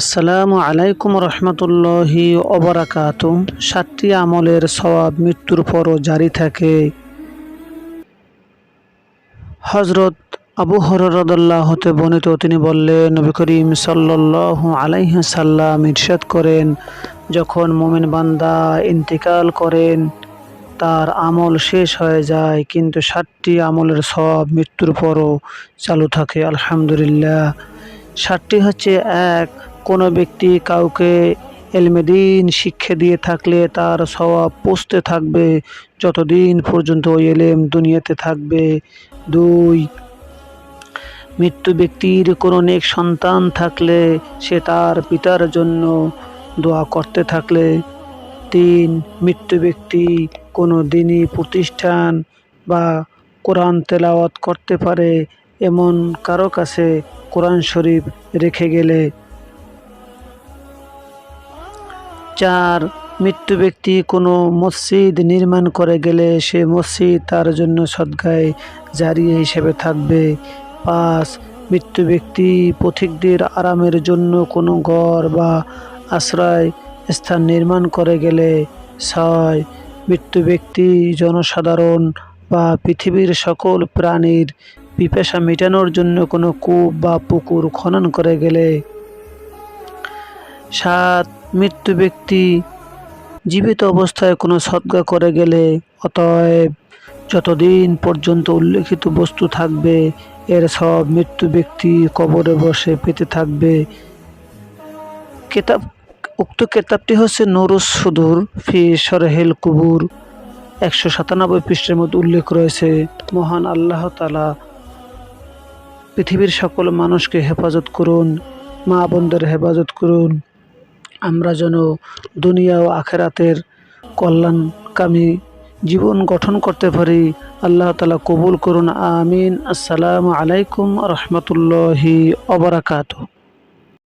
আসসালামু আলাইকুম রহমতুল্লাহি অবরাকাত সাতটি আমলের সওয়াব মৃত্যুর পরও জারি থাকে। হজরত আবু হররদুল্লাহ হতে বর্ণিত, তিনি বললেন, নবী করিম সাল্লাহ আলাইহি সাল্লাম ইরশাদ করেন, যখন মোমেন বান্দা ইন্তিকাল করেন, তার আমল শেষ হয়ে যায়, কিন্তু ষাটটি আমলের সব মৃত্যুর পরও চালু থাকে। আলহামদুলিল্লাহ। ষাটটি হচ্ছে এক কোনো ব্যক্তি কাউকে এলমেদিন শিক্ষা দিয়ে থাকলে তার স্বভাব পুষতে থাকবে। যতদিন পর্যন্ত ওই এলেম দুনিয়াতে থাকবে। দুই, মৃত্যু ব্যক্তির কোনো নেক সন্তান থাকলে সে তার পিতার জন্য দোয়া করতে থাকলে। তিন, মৃত্যু ব্যক্তি কোনো দিনই প্রতিষ্ঠান বা কোরআন তেলাওয়াত করতে পারে। এমন কারও কাছে কোরআন শরীফ রেখে গেলে চার মৃত্যু ব্যক্তি কোনো মসজিদ নির্মাণ করে গেলে সে মসজিদ তার জন্য সদ্গায় জারি হিসেবে থাকবে। পাঁচ মৃত্যু ব্যক্তি পথিকদের আরামের জন্য কোনো ঘর বা আশ্রয় স্থান নির্মাণ করে গেলে। ছয় মৃত্যু ব্যক্তি জনসাধারণ বা পৃথিবীর সকল প্রাণীর পিপাসা মেটানোর জন্য কোনো কূপ বা পুকুর খনন করে গেলে। সাত মৃত্যু ব্যক্তি জীবিত অবস্থায় কোনো সদ্গা করে গেলে, অতএব যতদিন পর্যন্ত উল্লেখিত বস্তু থাকবে, এর সব মৃত্যু ব্যক্তি কবরে বসে পেতে থাকবে। কেতাব, উক্ত কেতাবটি হচ্ছে নুরুস সুদূর ফি সরহেল কুবুর। একশো সাতানব্বই পৃষ্ঠের মধ্যে উল্লেখ রয়েছে, মহান আল্লাহ তালা পৃথিবীর সকল মানুষকে হেফাজত করুন, মা বোনদের হেফাজত করুন আমরা যেন দুনিয়া ও আখেরাতের কল্যাণকামী জীবন গঠন করতে পারি। আল্লাহ তালা কবুল করুন। আমিন। আসসালামু আলাইকুম রহমতুল্লাহি অবরাকাতু